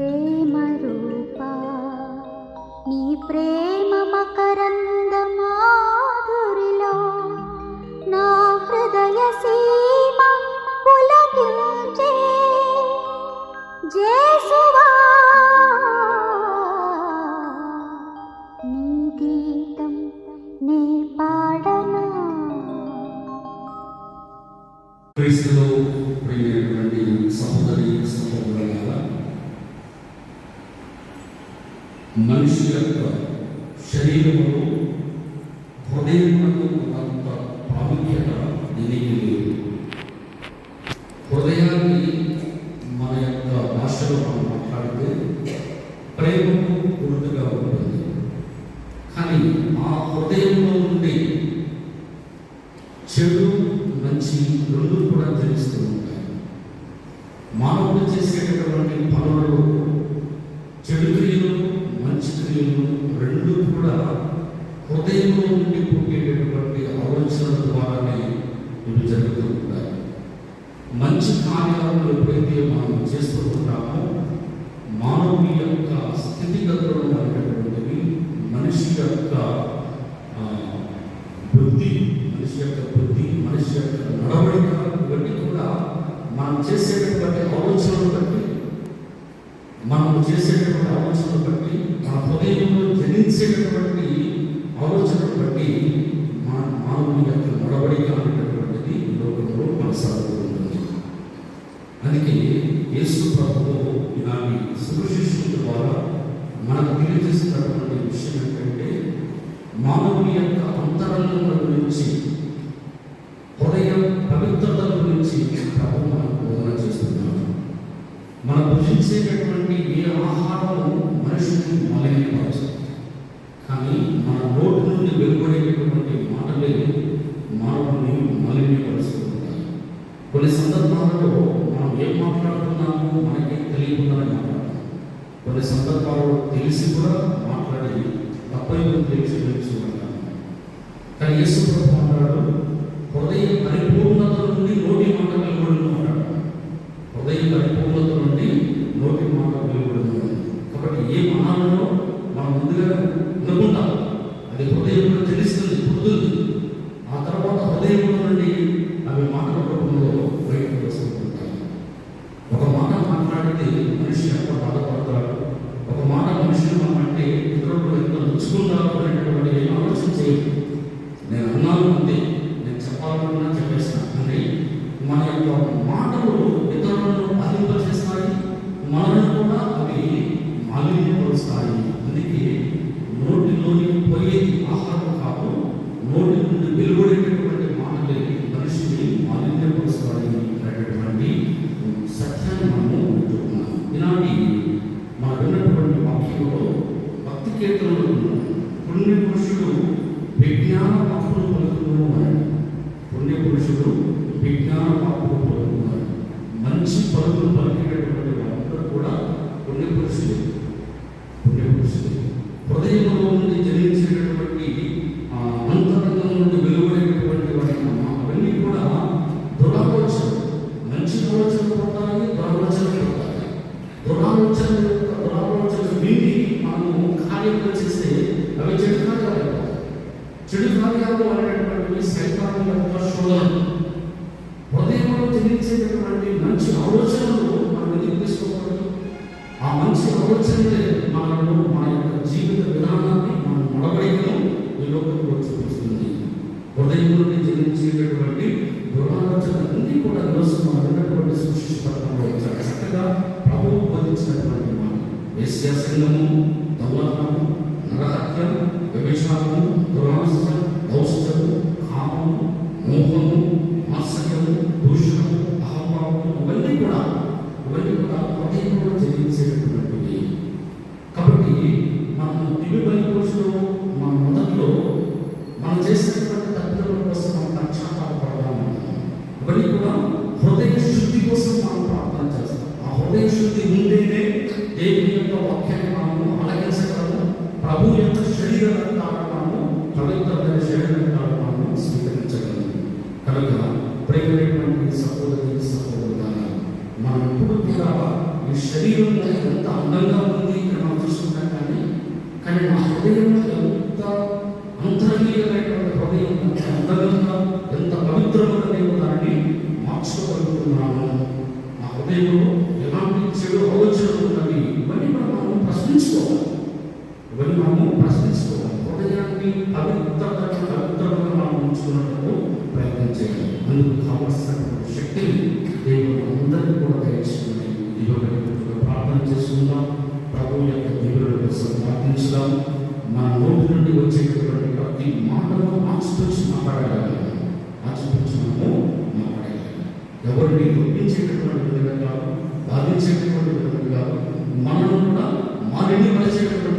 ప్రేమ రూపా నీ ప్రేమ మకరంద మాధురిలో నా హృదయ సీమ పులకించే జేసువా. నీ గీతం నే పాడనా? క్రీస్తులో ప్రియమైనటువంటి మనిషి యొక్క శరీరంలో హృదయములకు ఉన్నంత ప్రాముఖ్యత దీనికి లేదు. హృదయాన్ని మన యొక్క భాషలో మనం మాట్లాడితే ప్రేమకు గుర్తుగా ఉంటుంది. కానీ ఆ హృదయంలో నుండి చెడు మంచి రెండు కూడా తెలుస్తూ ఉంటాయి. మానవుడు చేసేటటువంటి పనులలో చెడు క్రియలు స్త్రీలు రెండు కూడా హృదయంలో నుండి పుట్టేటటువంటి ఆలోచన ద్వారానే ఇవి జరుగుతూ ఉంటాయి. మంచి కార్యాలను ఎప్పుడైతే మనం చేస్తూ ఉంటామో మానవుని యొక్క స్థితిగతులు అనేటటువంటివి మనిషి యొక్క బుద్ధి మనిషి యొక్క బుద్ధి మనిషి యొక్క నడవడిక ఇవన్నీ కూడా మనం చేసేటటువంటి ఆలోచనలు బట్టి మనం చేసేటటువంటి ఆలోచనలు బట్టి మన హృదయంలో జనించేటటువంటి ఆలోచనలు బట్టి మన మానవుని యొక్క నడవడిక అనేటటువంటిది లోకంలో కొనసాగుతుంది. అందుకే యేసు ప్రభువు ఇలాంటి సుభశిష్యుల ద్వారా మనకు తెలియజేస్తున్నటువంటి విషయం ఏంటంటే మానవుని యొక్క అంతరంగం గురించి మనం భుజించేటటువంటి ఏ ఆహారము మనిషిని మలినపరచదు కానీ మన నోటి నుండి వెలువడేటటువంటి మాటలే మానవుని మలినపరుస్తూ కొన్ని సందర్భాలలో మనం ఏం మాట్లాడుతున్నామో మనకి తెలియకుండానే మాట్లాడతాం కొన్ని సందర్భాలలో తెలిసి కూడా మాట్లాడి తప్పని తెలిసి తెలిసి ఉంటాం కానీ యేసు ప్రభు అన్నాడు హృదయ పరిపూర్ణత నుండి నోటి మాట వెలువడును అన్నాడు హృదయ పరిపూర్ణత నుండి నోటి మాట వెలువడును కాబట్టి ఏ మహాలలో మనం ముందుగా అనుకుంటాం అది హృదయంలో తెలుస్తుంది పుడుతుంది ఆ తర్వాత హృదయంలో నుండి అవి మాటల రూపంలో బయటకు వస్తుంటాయి ఒక మాట మాట్లాడితే మనిషి ఎంత బాధపడతాడు ఒక మాట మనిషిని మనం అంటే ఇతరులు ఎంత నొచ్చుకుంటారు అనేటువంటి ఆలోచన చేయదు నేను అన్నాను అంతే నేను చెప్పాలన్నా చెప్పేసిన అంటే మన యొక్క మాటలు ఇతరులను బాధింపచేస్తాయి మనల్ని కూడా అవి మాలిన్యపరుస్తాయి అందుకే నోటిలోని పోయేది ఆహారం కాదు నోటి నుండి వెలువడేటటువంటి మాటలకి మనిషిని మాలిన్యపరుస్తాయి అనేటటువంటి సత్యాన్ని మనము వింటున్నాం ఇలాంటి మనం విన్నటువంటి వాక్యంలో భక్తి కీర్తనలు పుణ్యపురుషుడు విజ్ఞాన పాపులు పలుకును పుణ్యపురుషుడు విజ్ఞాన పాపులు పలుకున్నారు మంచి చెడు కార్యాలు అనేటటువంటివి సైతాన్ యొక్క శోధన హృదయంలో జనించేటటువంటి మంచి ఆలోచనలు మనం ఎందుకు తీసుకోకూడదు ఆ మంచి ఆలోచనలే మనలో మన యొక్క జీవిత విధానాన్ని మనం నడవడికను ఈ లోకంలో చూపిస్తుంది హృదయంలోని నుండి జనించేటటువంటి దురాలోచన కూడా ఈరోజు మనం విన్నటువంటి సృష్టిపత్రంలో చాలా చక్కగా ప్రభువు బోధించినటువంటి మాట వేశ్యాసంగము సంఘము నరహత్యము വ്യഭിചാരവും ഭ്രാമസവും ഔഷധവും കാമവും മോഹവും മത്സരവും ദൂഷണവും ఎంత అందంగా ఉంది ఇక్కడ మనం చూసుకుంటాం కానీ కానీ నా హృదయంలో ఎంత అంతరంగికమైనటువంటి హృదయం ఎంత అందంగా ఎంత పవిత్రమైన నేను దాన్ని మార్చుకోగలుగుతున్నాను నా హృదయంలో ఎలాంటి చెడు ఆలోచనలు ఉన్నవి ఇవన్నీ మనం ప్రశ్నించుకోవాలి. ఇవన్నీ మనము ప్రశ్నించుకోవాలి. హృదయాన్ని పవిత్రత పవిత్రంగా మనం ఉంచుకున్నట్టు ప్రయత్నం చేయాలి. అందుకు కావలసినటువంటి ప్రార్థించడం మన నోటి నుండి వచ్చేటటువంటి ప్రతి మాటను ఆస్పరించి మాట్లాడాలి. ఆస్పరించి మాట్లాడాలి. ఎవరిని ఒప్పించేటటువంటి విధంగా బాధించేటటువంటి విధంగా మనల్ని కూడా మారిని పరిచేటటువంటి